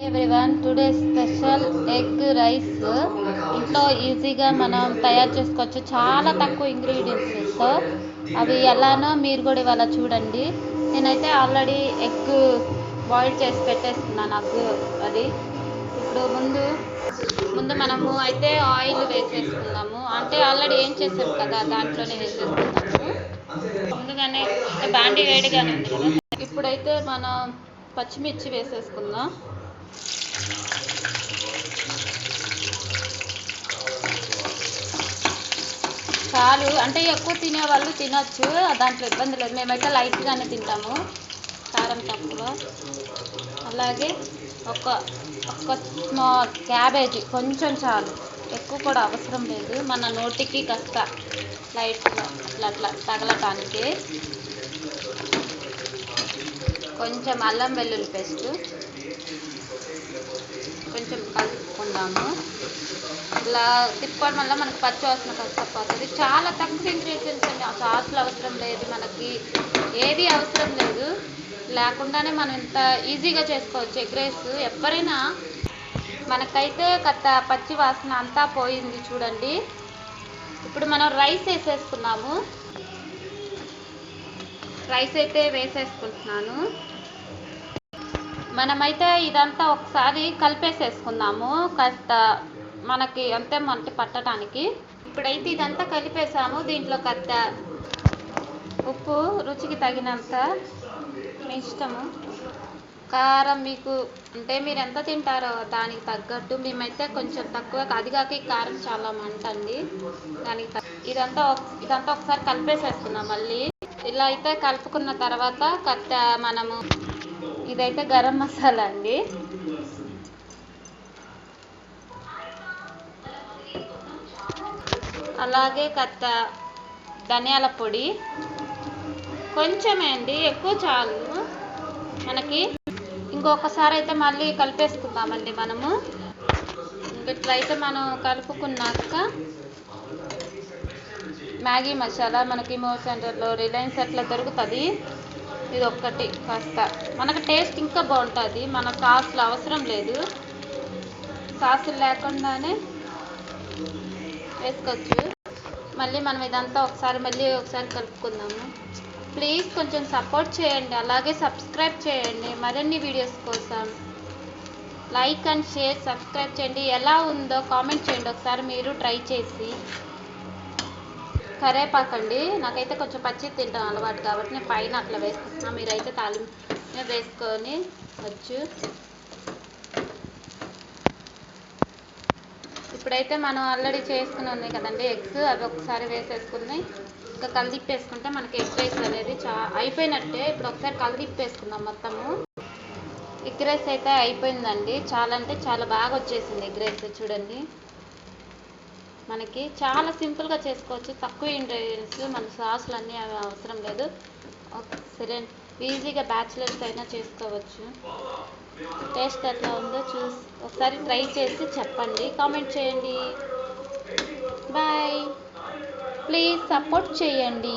Everyone today special egg rice. ఇంట్లో ఈజీగా మనం తయారు చేసుకోవచ్చు. చాలా తక్కువ ఇంగ్రీడియంట్స్తో అవి ఎలానో మీరు కూడా ఇవాళ చూడండి. నేనైతే ఆల్రెడీ ఎగ్ బాయిల్ చేసి పెట్టేసుకున్నాను నాకు అది. ఇప్పుడు ముందు ముందు మనము అయితే ఆయిల్ వేసేసుకుందాము. అంటే ఆల్రెడీ ఏం చేసాం కదా దాంట్లోనే వేసేసుకుందాము. ముందుగానే బాండి వేడిగానే ఉంది కదా. ఇప్పుడైతే మనం పచ్చిమిర్చి వేసేసుకుందాం. చాలు. అంటే ఎక్కువ తినే వాళ్ళు దాంట్లో ఇబ్బంది లేదు. మేమైతే లైట్గానే తింటాము. కారం తక్కువ. అలాగే ఒక ఒక స్మాల్ క్యాబేజీ. కొంచెం చాలు. ఎక్కువ కూడా అవసరం లేదు. మన నోటికి కాస్త లైట్గా అట్లా అట్లా తగలటానికి. కొంచెం అల్లం వెల్లుల్లి పేస్ట్. కొంచెం కలుపుకుందాము ఇలా తిప్పుకోవడం వల్ల మనకు పచ్చి వాసన కాస్త చాలా తక్కువ ఇంగ్రీడియంట్స్ అండి. సాసులు అవసరం లేదు మనకి. ఏది అవసరం లేదు. లేకుండానే మనం ఇంత ఈజీగా చేసుకోవచ్చు. ఎగ్ రైస్ ఎవరైనా మనకైతే కథ పచ్చి వాసన అంతా పోయింది చూడండి. ఇప్పుడు మనం రైస్ వేసేసుకున్నాము. రైస్ అయితే వేసేసుకుంటున్నాను. మనమైతే ఇదంతా ఒకసారి కలిపేసేసుకుందాము. కాస్త మనకి అంతే మంట పట్టడానికి. ఇప్పుడైతే ఇదంతా కలిపేసాము. దీంట్లో కాస్త ఉప్పు రుచికి తగినంత మీ ఇష్టము. కారం మీకు అంటే మీరు ఎంత తింటారో దానికి తగ్గట్టు మేమైతే కొంచెం తక్కువ అది కాక ఈ కారం చాలా మంట అండి. దానికి ఇదంతా ఇదంతా ఒకసారి కలిపేసేసుకున్నాం మళ్ళీ. ఇలా అయితే కలుపుకున్న తర్వాత కట్ట మనము ఇదైతే గరం మసాలా అండి. అలాగే కత్త ధనియాల పొడి. కొంచెమే అండి ఎక్కువ చాలు. మనకి ఇంకొకసారి అయితే మళ్ళీ కలిపేసుకుందామండి మనము. ఇట్లా అయితే మనం కలుపుకున్నాక మ్యాగీ మసాలా మనకి మో సెంటర్లో రిలయన్స్ అట్లా దొరుకుతుంది. ఇది ఒక్కటి కాస్త. మనకు టేస్ట్ ఇంకా బాగుంటుంది. మన సాసులు అవసరం లేదు. సాసులు లేకుండానే వేసుకోవచ్చు. మళ్ళీ మనం ఇదంతా ఒకసారి మళ్ళీ ఒకసారి కలుపుకుందాము. ప్లీజ్ కొంచెం సపోర్ట్ చేయండి. అలాగే సబ్స్క్రైబ్ చేయండి. మరిన్ని వీడియోస్ కోసం లైక్ అండ్ షేర్ సబ్స్క్రైబ్ చేయండి. ఎలా ఉందో కామెంట్ చేయండి. ఒకసారి మీరు ట్రై చేసి కరేపాకండి నాకైతే కొంచెం పచ్చి తింటాం అలవాటు కాబట్టి నేను పైన అట్లా వేసుకుంటున్నా. మీరైతే తాలింపు వేసుకొని వచ్చు. ఇప్పుడైతే మనం ఆల్రెడీ చేసుకుని ఉన్నాయి కదండి ఎగ్స్ అవి ఒకసారి వేసేసుకున్నాయి ఇంకా కలిదిప్పేసుకుంటే మనకి ఎగ్ రైస్ అనేది చా అయిపోయినట్టే. ఇప్పుడు ఒకసారి కలిదిప్పేసుకుందాం మొత్తము. ఎగ్ రైస్ అయితే అయిపోయిందండి. చాలా అంటే చాలా బాగా వచ్చేసింది ఎగ్ రైస్ చూడండి. మనకి చాలా సింపుల్గా చేసుకోవచ్చు. తక్కువ ఇంగ్రీడియంట్స్ మన సాసులు అన్నీ అవి అవసరం లేదు. సరే. ఈజీగా బ్యాచిలర్స్ అయినా చేసుకోవచ్చు. టేస్ట్ ఎట్లా ఉందో చూసి ఒకసారి ట్రై చేసి చెప్పండి. కామెంట్ చేయండి. బాయ్ ప్లీజ్ సపోర్ట్ చేయండి.